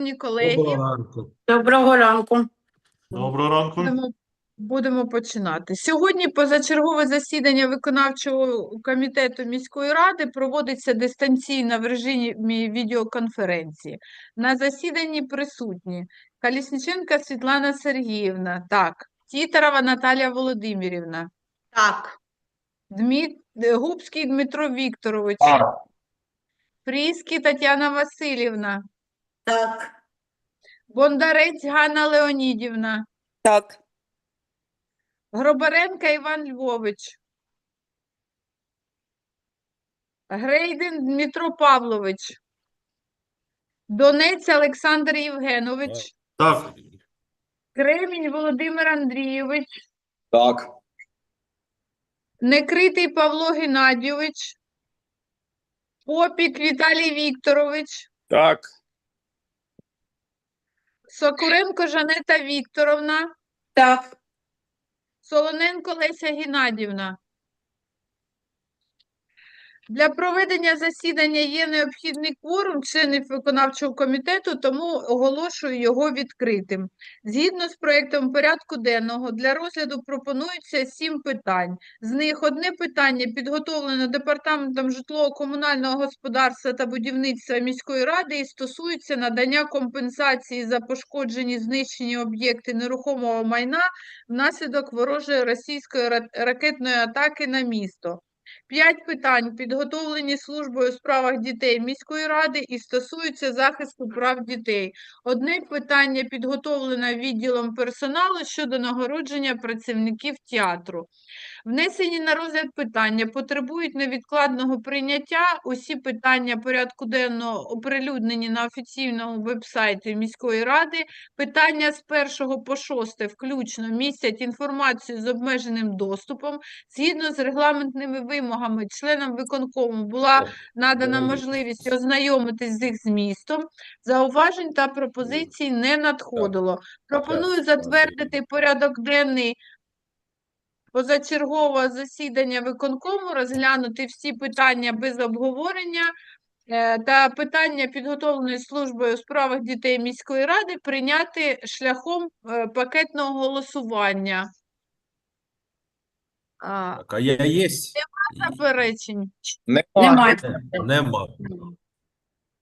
Шановні колеги, Доброго ранку. Доброго ранку. Доброго ранку. будемо, будемо починати. Сьогодні позачергове засідання виконавчого комітету міської ради проводиться дистанційно в режимі відеоконференції. На засіданні присутні Калісніченка Світлана Сергіївна, так, Тітарова Наталія Володимирівна, Так. Е, Губський Дмитро Вікторович, Так. Пріський Тетяна Васильівна, Так. Бондарець Ганна Леонідівна, Так. Гробаренка Іван Львович. Грейден Дмитро Павлович. Донець Олександр Євгенович. Так. Кремінь Володимир Андрійович. Так. Некритий Павло Геннадійович. Попік Віталій Вікторович. Так. Сокуренко Жанета Вікторовна. Так. Солоненко Леся Геннадівна. Для проведення засідання є необхідний кворум членів виконавчого комітету, тому оголошую його відкритим. Згідно з проектом порядку денного, для розгляду пропонується сім питань. З них одне питання підготовлено Департаментом житлово-комунального господарства та будівництва міської ради і стосується надання компенсації за пошкоджені знищені об'єкти нерухомого майна внаслідок ворожої російської ракетної атаки на місто. П'ять питань підготовлені службою у справах дітей міської ради і стосуються захисту прав дітей. Одне питання підготовлено відділом персоналу щодо нагородження працівників театру. Внесені на розгляд питання потребують невідкладного прийняття. Усі питання порядку денного оприлюднені на офіційному вебсайті міської ради. Питання з 1 по 6 включно містять інформацію з обмеженим доступом. Згідно з регламентними вимогами членам виконкому була надана можливість ознайомитись з їх змістом. Зауважень та пропозицій не надходило. Пропоную затвердити порядок денний позачергового засідання виконкому, розглянути всі питання без обговорення е, та питання, підготовлені службою у справах дітей міської ради, прийняти шляхом е, пакетного голосування. А, Так, а я є? Заперечень. Немає. Нема.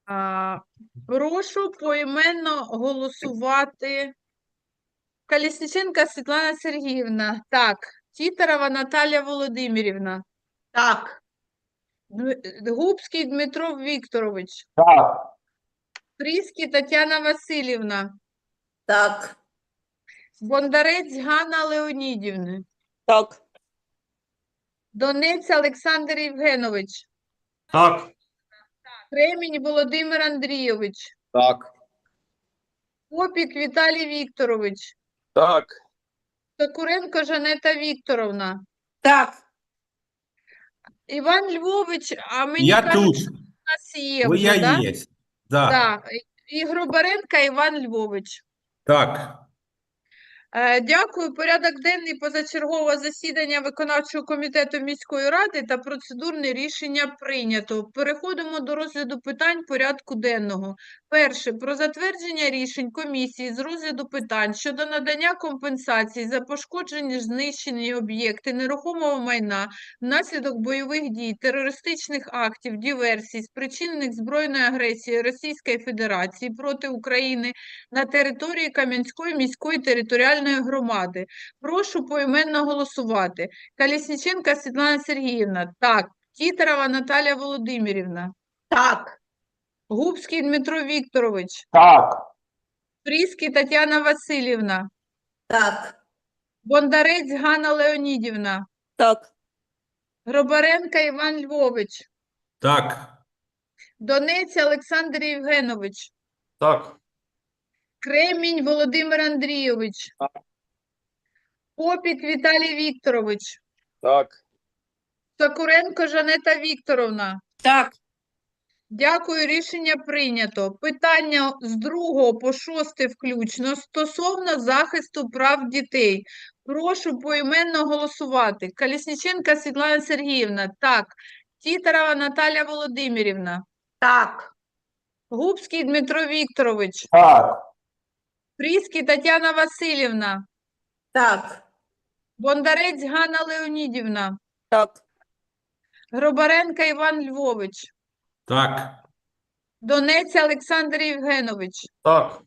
А, прошу поіменно голосувати. Колесніченка Світлана Сергіївна. Так. Тітарова Наталія Володимирівна. Так. Дм- Губський Дмитро Вікторович. Так. Пріський Тетяна Васильівна. Так. Бондарець Ганна Леонідівна. Так. Донець Олександр Євгенович. Так. Кремінь Володимир Андрійович. Так. Попік Віталій Вікторович. Так. Сокуренко Жанета Вікторовна. Так. Іван Львович, а мені Я кажуть, тут. що у нас є Ви вже, я да? є. Да. Так. І Гробаренка Іван Львович. Так. Е, Дякую. Порядок денний позачергового засідання виконавчого комітету міської ради та процедурне рішення прийнято. Переходимо до розгляду питань порядку денного. Перше про затвердження рішень комісії з розгляду питань щодо надання компенсацій за пошкоджені знищені об'єкти нерухомого майна внаслідок бойових дій, терористичних актів, диверсій, спричинених збройною агресією Російської Федерації проти України на території Кам'янської міської територіальної громади. Прошу поіменно голосувати. Калісніченка Світлана Сергіївна. Так. Тітарова Наталія Володимирівна. Так. Губський Дмитро Вікторович. Так. Пріський Тетяна Васильівна. Так. Бондарець Ганна Леонідівна. Так. Гробаренка Іван Львович. Так. Донець Олександр Євгенович. Так. Кремінь Володимир Андрійович. Так. Попік Віталій Вікторович. Так. Сокуренко Жанета Вікторовна. Так. Дякую, рішення прийнято. Питання з 2 по 6 включно стосовно захисту прав дітей. Прошу поіменно голосувати. Колісніченка Світлана Сергіївна. Так. Тітарова Наталія Володимирівна. Так. Губський Дмитро Вікторович, Так. Пріський Тетяна Васильівна, Так. Бондарець Ганна Леонідівна, Так. Гробаренко Іван Львович, Так. Донець Олександр Євгенович, Так.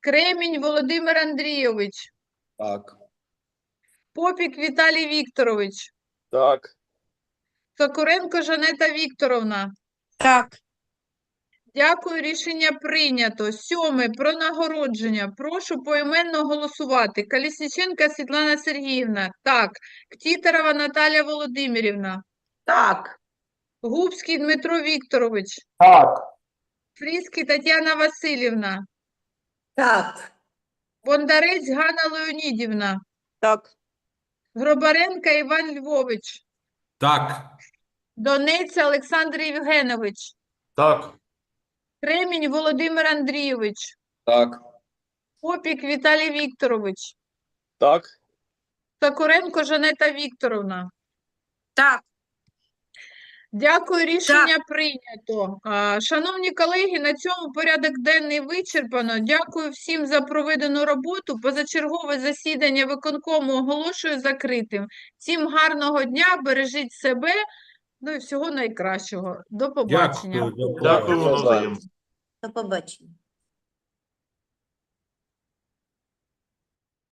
Кремінь Володимир Андрійович, Так. Попік Віталій Вікторович, Так. Сокуренко Жанета Вікторовна. Так. Дякую, рішення прийнято. Сьоме про нагородження. Прошу поіменно голосувати. Колісніченка Світлана Сергіївна. Так. Ктітерова Наталія Володимирівна. Так. Губський Дмитро Вікторович. Так. Фріський Тетяна Васильівна. Так. Бондарець Ганна Леонідівна. Так. Гробаренко Іван Львович. Так. Донець Олександр Євгенович. Так. Кремінь Володимир Андрійович. Так. Попік Віталій Вікторович. Так. Сокуренко Жанета Вікторовна. Так. Дякую, рішення прийнято. А, Шановні колеги, на цьому порядок денний вичерпано. Дякую всім за проведену роботу. Позачергове засідання виконкому оголошую закритим. Всім гарного дня, бережіть себе, ну і всього найкращого. До побачення. Дякую. Дякую. До побачення.